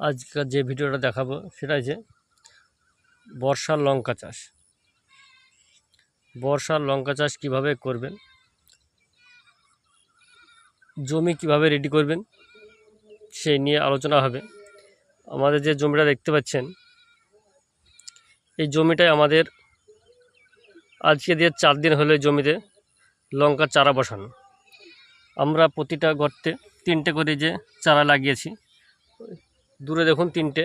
আজকের যে ভিডিওটা দেখাবো সেটা হচ্ছে বর্ষার লঙ্কা চাষ। বর্ষার লঙ্কা চাষ কীভাবে করবেন? জমি কীভাবে রেডি করবেন? সেই নিয়ে আলোচনা হবে। আমাদের যে জমিটা দেখতে পাচ্ছেন, এই জমিটায় আমাদের আজকে দিয়ে চার দিন হলো জমিতে লঙ্কা চারা বসানো। আমরা প্রতিটা গর্তে তিনটে করে যে চারা লাগিয়েছি। দূরে দেখুন তিনটে,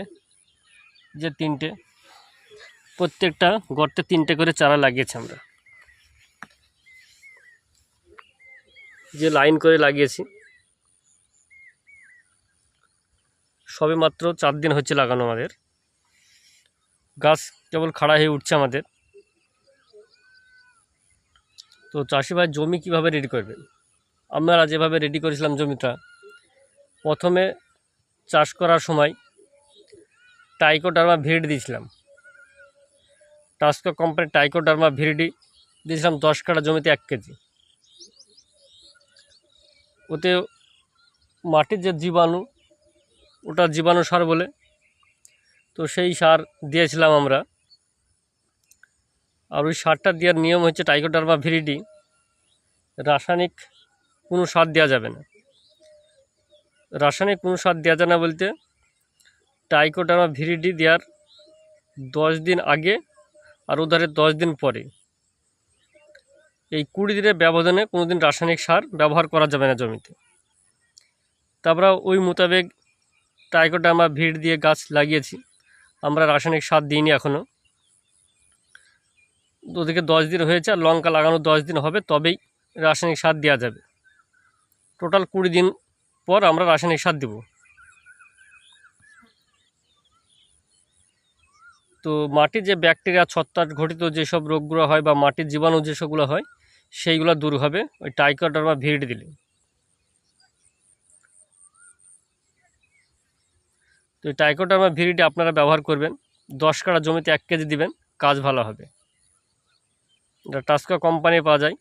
যে তিনটে। প্রত্যেকটা গর্তে তিনটে করে চারা লাগিয়েছি আমরা। যে লাইন করে লাগিয়েছি। সবে মাত্র চার দিন হচ্ছে লাগানো আমাদের। গাছ কেবল খাড়া হয়ে উঠছে আমাদের। তো চাষি ভাই জমি কীভাবে রেডি করবেন? আমরা যেভাবে রেডি করেছিলাম জমিটা, প্রথমে চাষ করার সময় টাইকোডার্মা ভিরিডি দিয়েছিলাম। টাস্কো কোম্পানির টাইকোডার্মা ভিরিডি দিয়েছিলাম দশ কাঠা জমিতে এক কেজি। ওতে মাটির যে জীবাণু, ওটা জীবাণু সার বলে, তো সেই সার দিয়েছিলাম আমরা। আর ওই সারটা দেওয়ার নিয়ম হচ্ছে টাইকোডার্মা ভিরিডি রাসায়নিক কোনো সার দেওয়া যাবে না। রাসায়নিক কোনো সার দেওয়া যায় না বলতে। টাইকোডার্মা ভিরিডি দেওয়ার দশ দিন আগে আর ওধারে দশ দিন পরে। এই কুড়ি দিনের ব্যবধানে কোনো দিন রাসায়নিক সার ব্যবহার করা যাবে না জমিতে। তারপরে ওই মোতাবেক টাইকোডার্মা ভিড় দিয়ে গাছ লাগিয়েছি। আমরা রাসায়নিক সার দিইনি এখনও ওদিকে দশ দিন হয়েছে আর লঙ্কা লাগানো দশ দিন হবে, তবেই রাসায়নিক সার দেওয়া যাবে। টোটাল কুড়ি দিন পর আমরা রাসায়নিক সার দেব। তো মাটির যে ব্যাকটেরিয়া, ছত্রাক ঘটিত যেসব রোগগুলো হয় বা মাটির জীবাণু যেসবগুলো হয়, সেইগুলো দূর হবে ওই টাইকোডার্মা ভিড় দিলে। তো এই টাইকোডার্মা ভিড়িটি আপনারা ব্যবহার করবেন। দশ কাটা জমিতে এক কেজি দিবেন, কাজ ভালো হবে। এটা টাস্কা কোম্পানি পাওয়া যায়।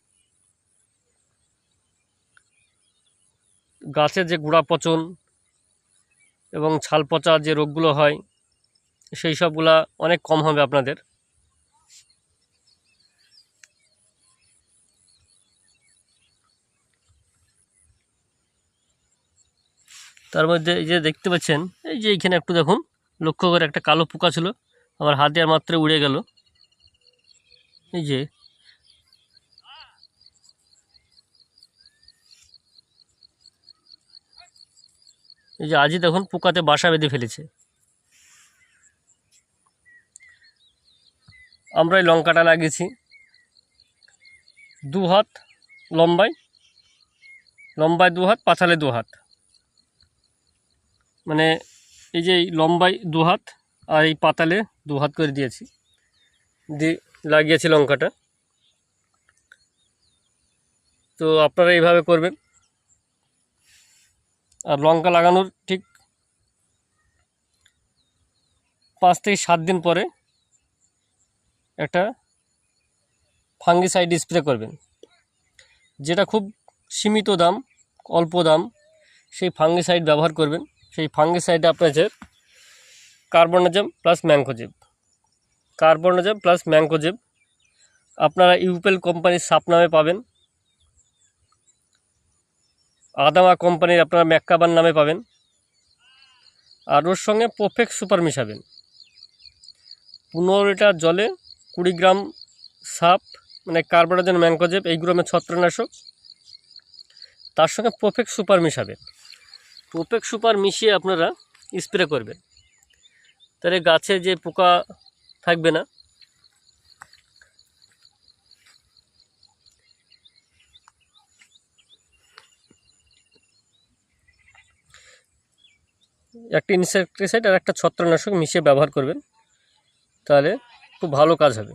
গাছের যে গুঁড়া পচন এবং ছাল পচা যে রোগগুলো হয়, সেই সবগুলা অনেক কম হবে আপনাদের। তার মধ্যে এই যে দেখতে পাচ্ছেন, এই যে এইখানে একটু দেখুন, লক্ষ্য করে একটা কালো পোকা ছিল, আমার হাতে আর মাত্র উড়ে গেল। এই যে এই যে আজই দেখুন পোকাতে বাসা বেঁধে ফেলেছে। আমরা এই লঙ্কাটা লাগিয়েছি। দু হাত লম্বায় লম্বায় দু হাত পাছালে দু হাত। মানে এই যে লম্বায় দু হাত আর এই পাতালে দু হাত করে দিয়েছি। দিয়ে লাগিয়েছি লঙ্কাটা। তো আপনারা এইভাবে করবেন। আর লঙ্কা লাগানোর ঠিক পাঁচ থেকে সাত দিন পরে একটা ফাঙ্গিসাইড স্প্রে করবেন। যেটা খুব সীমিত দাম, অল্প দাম, সেই ফাঙ্গিসাইড ব্যবহার করবেন। সেই ফাঙ্গিসাইডে আপনাদের carbendazim plus mancozeb carbendazim plus mancozeb আপনারা ইউপেল কোম্পানির সাপ নামে পাবেন। আদামা কোম্পানির আপনারা ম্যাক্কাবান নামে পাবেন। আর ওর সঙ্গে প্রফেক্ট সুপার মিশাবেন পনেরো লিটার জলে কুড়ি গ্রাম সাপ মানে কার্বোনাজেন ম্যাঙ্কোজেব এই গ্রামের ছত্রনাশক। তার সঙ্গে প্রফেক্ট সুপার মিশাবেন প্রফেক্ট সুপার মিশিয়ে আপনারা স্প্রে করবেন। তাহলে গাছে যে পোকা থাকবে না একটা ইনসেকটিসাইড আর একটা ছত্রনাশক মিশিয়ে ব্যবহার করবেন, তাহলে খুব ভালো কাজ হবে।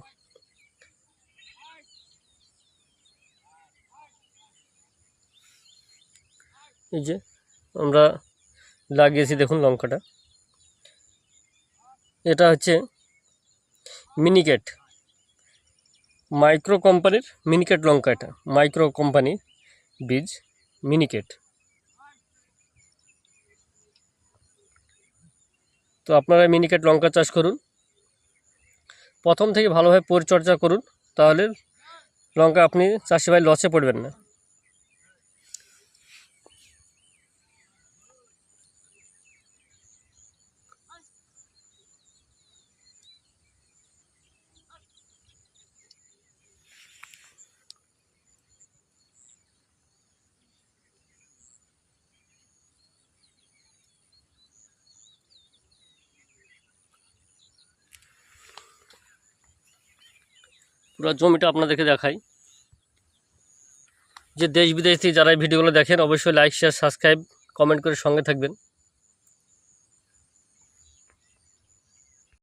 এই যে আমরা লাগিয়েছি, দেখুন লঙ্কাটা। এটা হচ্ছে মিনিকেট মাইক্রো কোম্পানির মিনিকেট লঙ্কা এটা। মাইক্রো কোম্পানির বীজ মিনিকেট তো আপনারা মিনিকেট লঙ্কা চাষ করুন। প্রথম থেকে ভালোভাবে পরিচর্যা করুন, তাহলে লঙ্কা আপনি চাষিভাই লসে পড়বেন না। পুরো জমিটা আপনাদেরকে দেখাই। যে দেশ বিদেশ থেকে যারা এই ভিডিওগুলো দেখেন, অবশ্যই লাইক শেয়ার সাবস্ক্রাইব কমেন্ট করে সঙ্গে থাকবেন।